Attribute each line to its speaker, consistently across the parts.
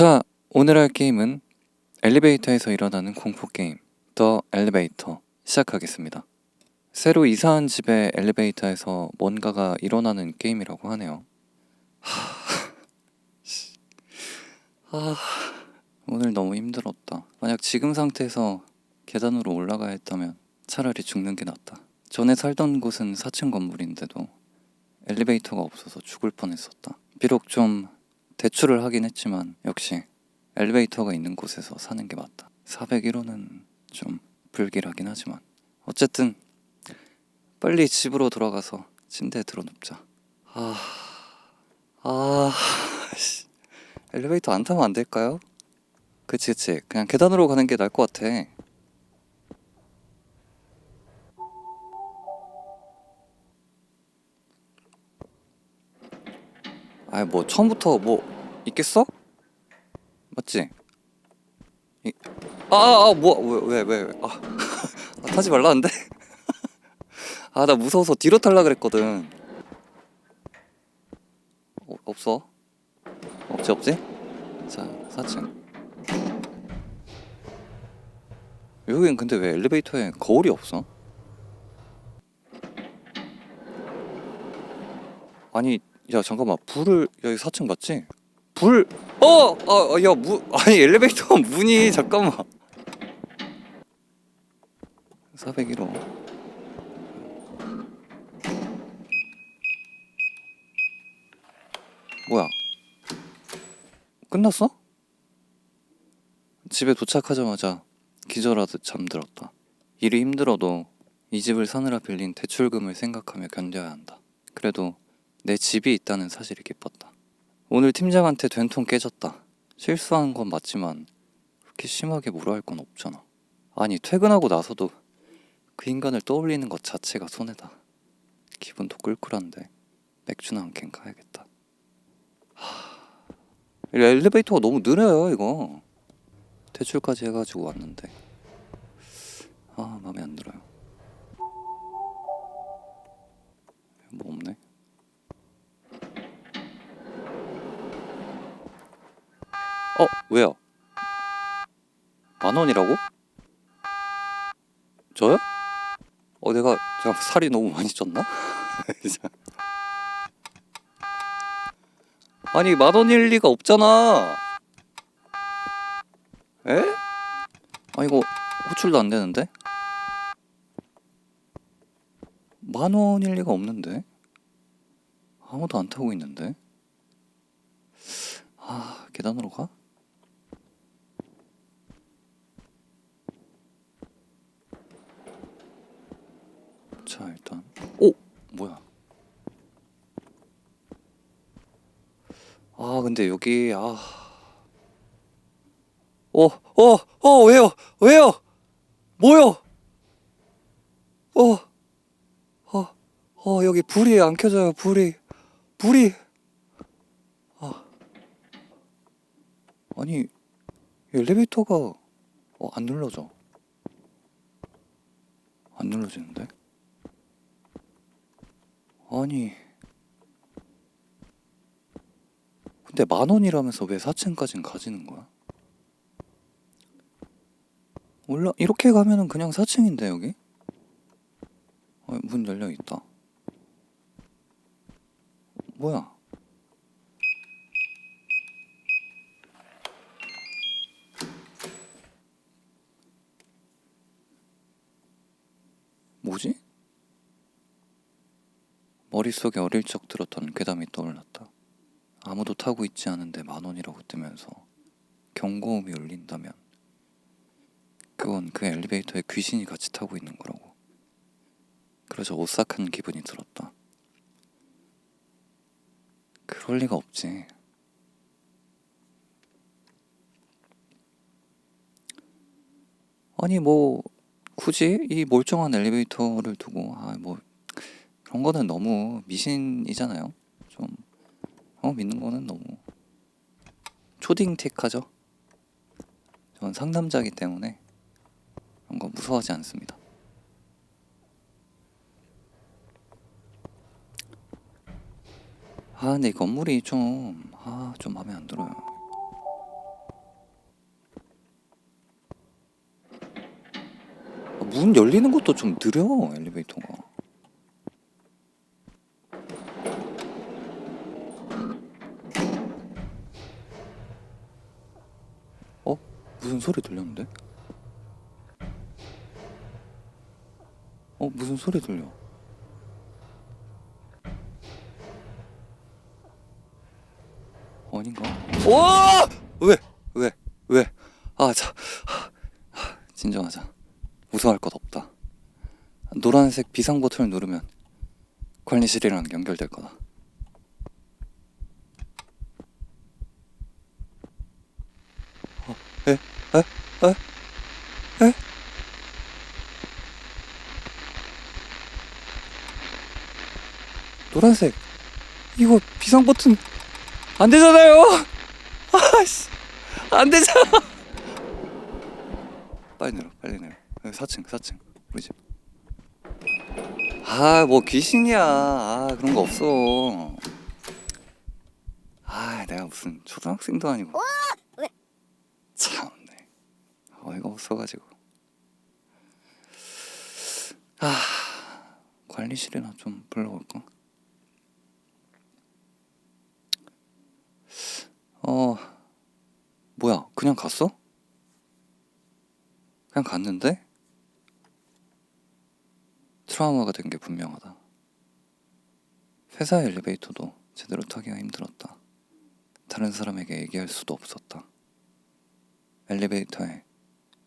Speaker 1: 자, 오늘 할 게임은 엘리베이터에서 일어나는 공포 게임, 더 엘리베이터 시작하겠습니다. 새로 이사한 집의 엘리베이터에서 뭔가가 일어나는 게임이라고 하네요. 하... 씨. 아, 오늘 너무 힘들었다. 만약 지금 상태에서 계단으로 올라가야 했다면 차라리 죽는 게 낫다. 전에 살던 곳은 4층 건물인데도 엘리베이터가 없어서 죽을 뻔했었다. 비록 좀 대출을 하긴 했지만 역시 엘리베이터가 있는 곳에서 사는 게 맞다. 401호는 좀 불길하긴 하지만 어쨌든 빨리 집으로 돌아가서 침대에 들어눕자. 아, 아, 씨. 엘리베이터 안 타면 안 될까요? 그치, 그치. 그냥 계단으로 가는 게 나을 것 같아. 아이 뭐 처음부터 뭐 있겠어? 맞지? 이... 아아뭐왜왜 왜, 왜, 아, 아 타지 말라는데? 아 나 무서워서 뒤로 탈라 그랬거든. 어, 없어? 없지 없지? 자 4층. 여긴 근데 왜 엘리베이터에 거울이 없어? 아니 야 잠깐만. 불을 여기 4층 맞지? 불! 어! 아, 야, 무, 아니 엘리베이터 문이 잠깐만. 401호. 뭐야? 끝났어? 집에 도착하자마자 기절하듯 잠들었다. 일이 힘들어도 이 집을 사느라 빌린 대출금을 생각하며 견뎌야 한다. 그래도 내 집이 있다는 사실이 기뻤다. 오늘 팀장한테 된통 깨졌다. 실수한 건 맞지만 그렇게 심하게 뭐라 할건 없잖아. 아니 퇴근하고 나서도 그 인간을 떠올리는 것 자체가 손해다. 기분도 꿀꿀한데 맥주나 한 캔 가야겠다. 하... 엘리베이터가 너무 느려요 이거. 대출까지 해가지고 왔는데 아 마음에 안 들어요. 뭐 없네. 어 왜요? 만 원이라고? 저요? 어 내가 제가 살이 너무 많이 쪘나? 아니 만 원일 리가 없잖아. 에? 아 이거 호출도 안 되는데? 만 원일 리가 없는데? 아무도 안 타고 있는데? 아 계단으로 가? 자 일단 오 뭐야 아 근데 여기 아 어, 어, 어, 왜요? 왜요? 뭐요? 어, 어, 어, 여기 불이 안 켜져요, 불이. 불이. 아. 아니, 엘리베이터가, 어, 안 눌러져. 안 눌러지는데? 아니. 근데 만 원이라면서 왜 4층까진 가지는 거야? 올라 이렇게 가면은 그냥 4층인데 여기? 어, 문 열려 있다. 뭐야? 뭐지? 머릿속에 어릴 적 들었던 괴담이 떠올랐다. 아무도 타고 있지 않은데 만 원이라고 뜨면서 경고음이 울린다면 그건 그 엘리베이터에 귀신이 같이 타고 있는 거라고. 그래서 오싹한 기분이 들었다. 그럴 리가 없지. 아니 뭐 굳이 이 멀쩡한 엘리베이터를 두고 아 뭐 그런 거는 너무 미신이잖아요. 좀, 어, 믿는 거는 너무. 초딩틱하죠? 전 상남자이기 때문에 그런 거 무서워하지 않습니다. 아, 근데 이 건물이 좀, 아, 좀 마음에 안 들어요. 아, 문 열리는 것도 좀 느려, 엘리베이터가. 무슨 소리 들렸는데? 어 무슨 소리 들려? 아닌가? 와! 왜? 왜? 왜? 아, 자, 하, 진정하자. 무서워할 것 없다. 노란색 비상 버튼을 누르면 관리실이랑 연결될 거다. 어, 에? 에? 에? 에? 노란색 이거 비상 버튼 안 되잖아요. 아씨 안 되잖아. 빨리 내려 빨리 내려. 여기 4층 4층 우리 집. 아 뭐 귀신이야. 아 그런 거 없어. 아 내가 무슨 초등학생도 아니고.
Speaker 2: 왜?
Speaker 1: 참네. 어이가 없어가지고. 아 관리실이나 좀 불러볼까? 어, 뭐야, 그냥 갔어? 그냥 갔는데? 트라우마가 된 게 분명하다. 회사 엘리베이터도 제대로 타기가 힘들었다. 다른 사람에게 얘기할 수도 없었다. 엘리베이터에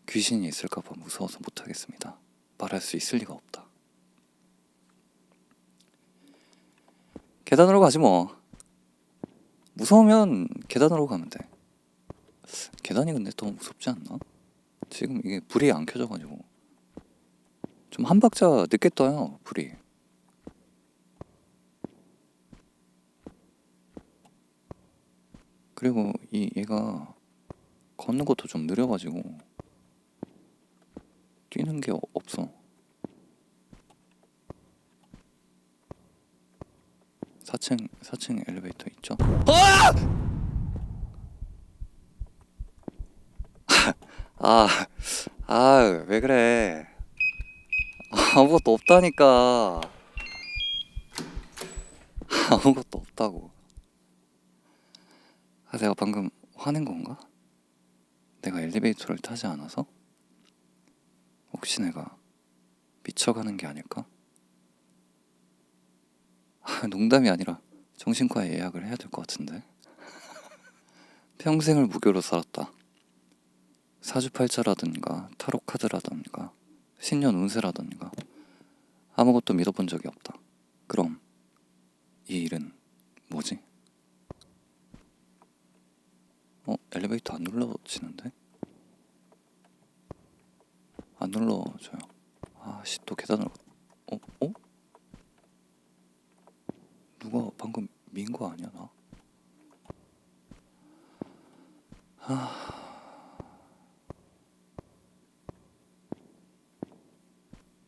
Speaker 1: 귀신이 있을까봐 무서워서 못하겠습니다. 말할 수 있을 리가 없다. 계단으로 가지 뭐. 무서우면 계단으로 가면 돼. 계단이 근데 더 무섭지 않나? 지금 이게 불이 안 켜져가지고 좀 한 박자 늦게 떠요 불이. 그리고 이 얘가 걷는 것도 좀 느려가지고 뛰는 게 어- 없어. 4층 4층 엘리베이터 있죠? 아, 아, 왜 그래? 아무것도 없다니까. 아무것도 없다고. 아, 내가 방금 화낸 건가? 내가 엘리베이터를 타지 않아서? 혹시 내가 미쳐가는 게 아닐까? 아, 농담이 아니라 정신과에 예약을 해야 될 것 같은데. 평생을 무교로 살았다. 사주팔자라든가 타로 카드라든가 신년 운세라든가 아무것도 믿어본 적이 없다. 그럼 이 일은 뭐지? 어 엘리베이터 안 눌러지는데? 안 눌러져요. 아씨 또 계단으로 어 어? 누가 방금 민 거 아니야 나?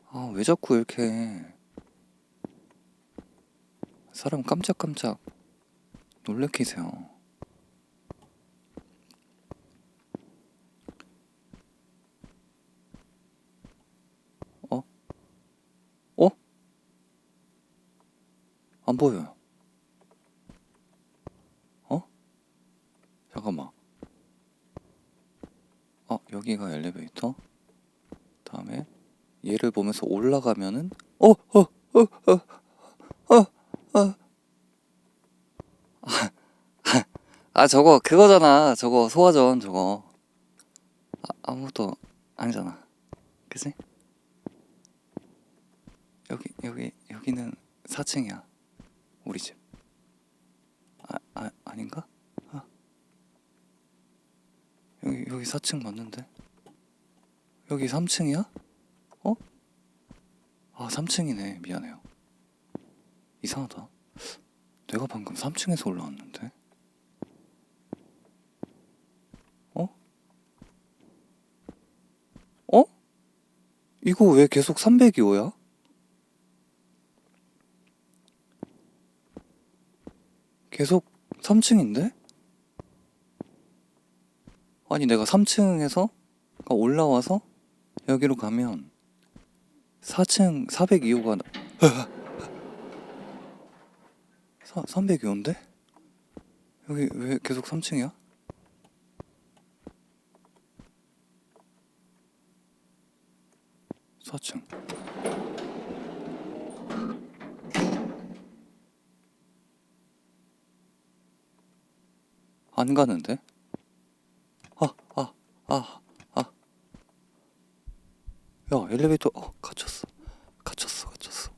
Speaker 1: 아, 왜 자꾸 이렇게 사람 깜짝깜짝 놀래키세요? 어? 어? 안 보여요. 어? 잠깐만. 어, 여기가 엘리베이터? 다음에 얘를 보면서 올라가면은 어, 어, 어, 어, 어, 어. 아, 아 저거 그거잖아. 저거 소화전 저거. 아, 아무것도 아니잖아. 그지? 여기 여기 여기는 4층이야. 우리 집. 아, 아 아닌가? 아. 여기 여기 4층 맞는데? 여기 3층이야? 어? 아, 3층이네. 미안해요. 이상하다. 내가 방금 3층에서 올라왔는데? 어? 어? 이거 왜 계속 302호야? 계속 3층인데? 아니, 내가 3층에서 올라와서 여기로 가면 4층 402호가 302호인데? 여기 왜 계속 3층이야? 사층 안 가는데? 아, 아, 아, 아. 야, 엘리베이터, 어, 갇혔어. 갇혔어, 갇혔어.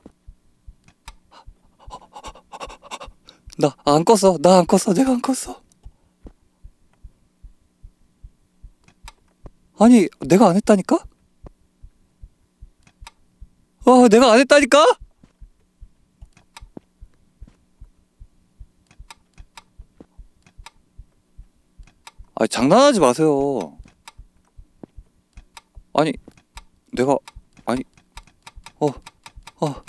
Speaker 1: 나 안 껐어. 나 안 껐어. 내가 안 껐어. 아니, 내가 안 했다니까? 아, 내가 안 했다니까? 아, 장난하지 마세요. 아니, 내가 아니, 어, 어.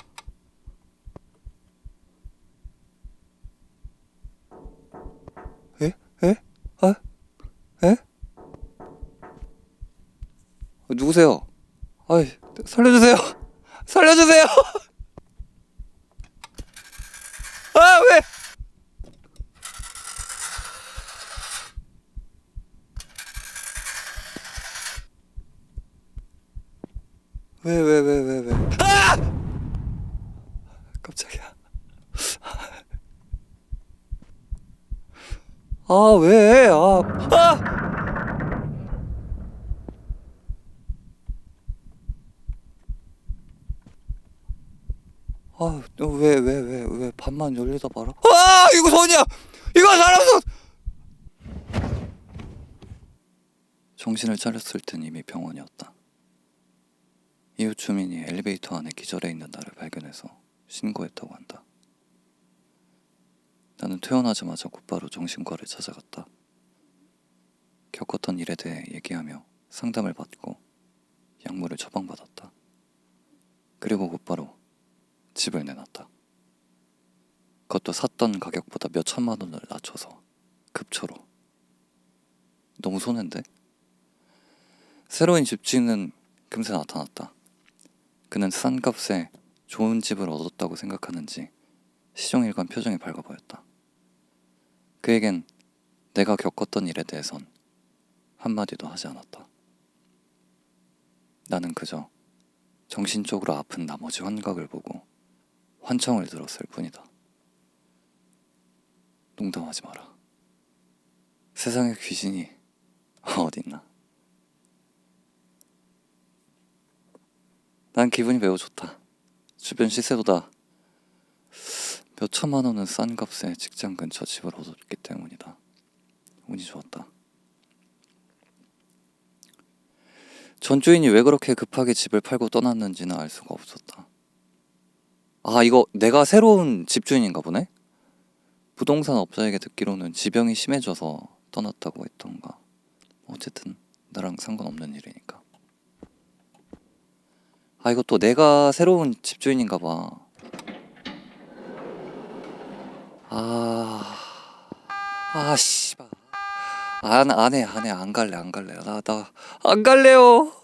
Speaker 1: 에? 에? 아? 누구세요? 아이. 살려주세요. 아, 왜? 왜, 왜, 왜, 왜, 왜? 아! 깜짝이야. 아, 왜? 아, 아! 아, 너 왜, 왜, 왜, 왜 반만 열리다 말아? 아, 이거 손이야! 이거 사람 손! 정신을 차렸을 땐 이미 병원이었다. 이웃 주민이 엘리베이터 안에 기절해 있는 나를 발견해서 신고했다고 한다. 나는 퇴원하자마자 곧바로 정신과를 찾아갔다. 겪었던 일에 대해 얘기하며 상담을 받고 약물을 처방받았다. 그리고 곧바로 집을 내놨다. 그것도 샀던 가격보다 몇 천만 원을 낮춰서 급초로. 너무 손해인데? 새로운 집주인은 금세 나타났다. 그는 싼 값에 좋은 집을 얻었다고 생각하는지 시종일관 표정이 밝아 보였다. 그에겐 내가 겪었던 일에 대해선 한마디도 하지 않았다. 나는 그저 정신적으로 아픈 나머지 환각을 보고 환청을 들었을 뿐이다. 농담하지 마라. 세상에 귀신이 어딨나? 난 기분이 매우 좋다. 주변 시세보다 몇 천만 원은 싼 값에 직장 근처 집을 얻었기 때문이다. 운이 좋았다. 전 주인이 왜 그렇게 급하게 집을 팔고 떠났는지는 알 수가 없었다. 아, 이거 내가 새로운 집주인인가 보네? 부동산 업자에게 듣기로는 지병이 심해져서 떠났다고 했던가. 어쨌든 나랑 상관없는 일이니까. 아, 이거 또 내가 새로운 집주인인가 봐. 아, 아, 씨발. 안, 안 해, 안 해, 안 갈래, 안 갈래. 나, 나, 안 갈래요.